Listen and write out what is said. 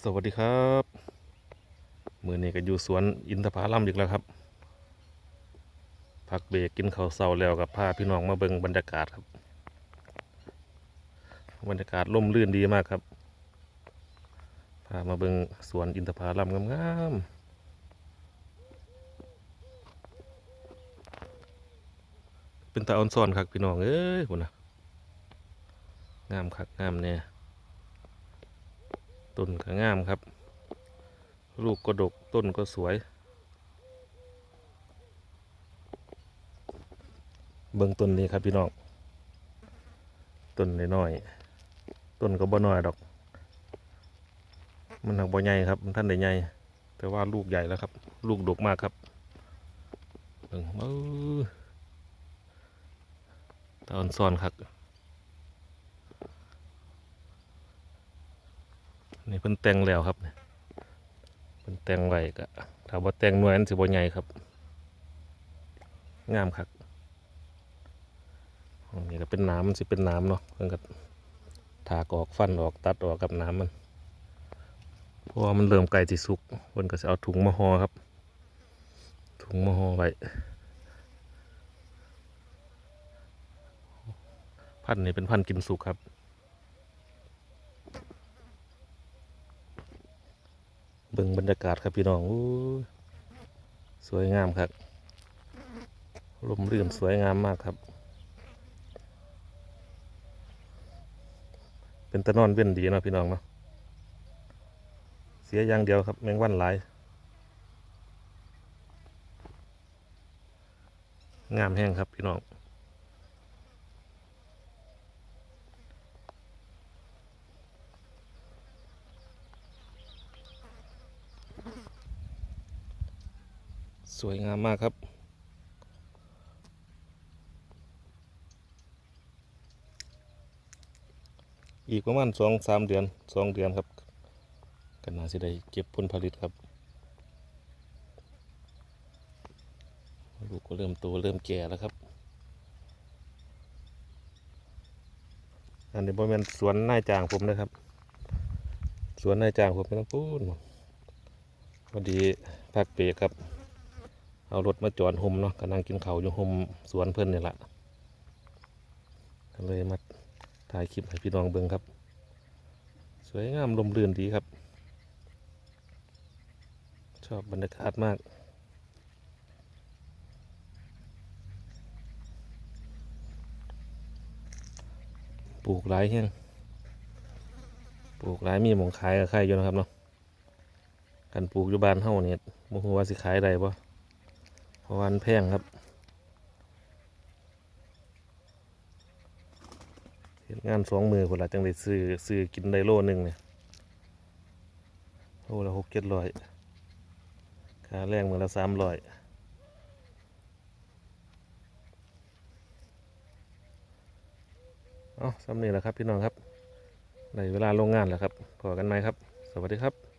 สวัสดีครับมือนี้ก็อยู่สวนอินทผลัมอีกแล้วครับพักเบรกกินข้าวเสาแล้วกับพาพี่น้องมาเบิ่งบรรยากาศครับ บรรยากาศร่มรื่นดีมากครับพามาเบิ่งสวนอินทผลัมงามๆเป็นตาออนซ่อนครับพี่น้องเอ้ยพุ่นนะงามคักงามเนี่ย ต้นก็งามครับ ลูกก็ดกต้นก็สวย เบิ่งต้นนี้ครับพี่น้องต้นน้อยๆต้นก็บ่น้อยดอก มันหักบ่ใหญ่ครับมันท่านได้ใหญ่แต่ว่าลูกใหญ่แล้วครับ ลูกดกมากครับเบิ่งเอ้อตอนซ้อนครับ นี่เพิ่นแต่งแล้วครับเนี่ยเพิ่นแต่งไว้ก็ถ้าบ่แต่งหน่วยนั้นสิบ่ใหญ่ครับ งามครับนี่ก็เป็นน้ำมันสิเป็นน้ำเนาะเพิ่นก็ถากออกฟันออกตัดออกกับน้ำมันเพราะว่ามันเริ่มใกล้สิสุกเพิ่นก็สิเอาถุงมาห่อครับ ถุงมาห่อไว้พันธุ์นี้เป็นพันธุ์กินสุกครับ เบิ่งบรรยากาศครับพี่น้องอสวยงามครับลมรื่นสวยงามมากครับ เป็นตะนอนเว้นดีเนาะพี่น้องเนาะเสียอย่างเดียวครับ แมงวันหลายงามแห้งครับพี่น้อง สวยงามมากครับ อีกประมาณสองสามเดือนสองเดือนครับกันนาสิได้เก็บผลผลิตครับลูกก็เริ่มโตเริ่มแก่แล้วครับ อันนี้บริเวณสวนนายจางผมนะครับ สวนนายจางผมไม่ต้องพูดพอดีพักเบรกครับ เอารถมาจอดห่มเนาะกำลังกินข้าวอยู่ห่มสวนเพื่อนนี่แหละก็เลยมาถ่ายคลิปให้พี่น้องเบิ่งครับ สวยงามลมเรื่นดีครับ ชอบบรรยากาศมาก ปลูกหลายแห้งปลูกหลายมีหมองขายกับใครอยู่นะครับเนาะกันปลูกอยู่บ้านเฮาเนี่ยบ่ฮู้ว่าสิขายได้บ่เพระวามันแพงครับเห็นงานสองมือคนละจังได้ซื้อซื้อกินได้โลหนึ่งเนี่ยโลละหกเจ็ดร้อยค่าแรงมือละสามร้อยเอาสำเนีแหละครับพี่น้องครับในเวลาโรงงานแล้วครับพอกันไหมครับ สวัสดีครับ